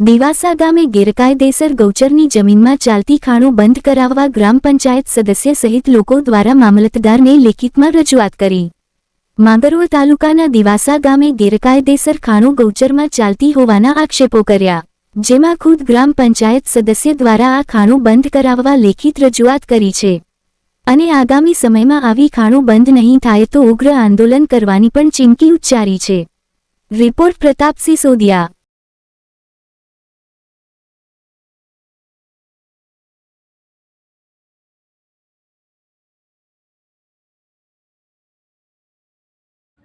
દેવાસા ગામે ગેરકાયદેસર ગૌચરની જમીનમાં ચાલતી ખાણો બંધ કરાવવા ગ્રામ પંચાયત સદસ્ય સહિત લોકો દ્વારા મામલતદારને લેખિતમાં રજૂઆત કરી. માંગરોળ તાલુકાના દિવાસા ગામે ગેરકાયદેસર ખાણો ગૌચરમાં ચાલતી હોવાના આક્ષેપો કર્યા. જેમાં ખુદ ગ્રામ પંચાયત સદસ્ય દ્વારા આ ખાણો બંધ કરાવવા લેખિત રજૂઆત કરી છે. અને આગામી સમયમાં આવી ખાણો બંધ નહીં થાય તો ઉગ્ર આંદોલન કરવાની પણ ચીમકી ઉચ્ચારી છે. રિપોર્ટ પ્રતાપસિંહ સોદિયા.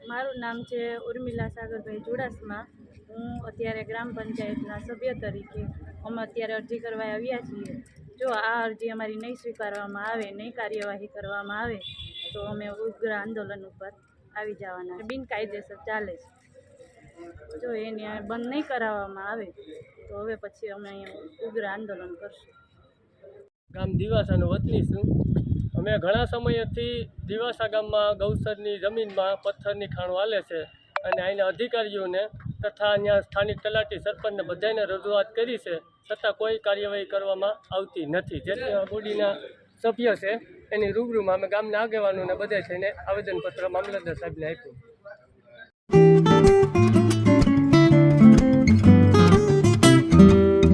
મારું નામ છે ઉર્મિલા સાગરભાઈ ચુડાસમા. હું અત્યારે ગ્રામ પંચાયતના સભ્ય તરીકે અમે અત્યારે અરજી કરવા આવ્યા છીએ. જો આ અરજી અમારી નહીં સ્વીકારવામાં આવે, નહીં કાર્યવાહી કરવામાં આવે, તો અમે ઉગ્ર આંદોલન ઉપર આવી જવાના બિનકાયદેસર ચાલે છે. જો એને બંધ નહીં કરાવવામાં આવે, તો હવે પછી અમે ઉગ્ર આંદોલન કરશું. ગામ દિવાસાનો વતની છું. અમે ઘણા સમયથી દિવાસા ગામમાં ગૌસરની જમીનમાં પથ્થરની ખાણો હાલે છે અને અહીંના અધિકારીઓને તથા અહીંયા સ્થાનિક તલાટી સરપંચને બધાને રજૂઆત કરી છે, છતાં કોઈ કાર્યવાહી કરવામાં આવતી નથી. જેથી બોડીના સભ્ય છે, એની રૂબરૂમાં અમે ગામના આગેવાનોને બધા થઈને આવેદનપત્ર મામલતદાર સાહેબને આપ્યું.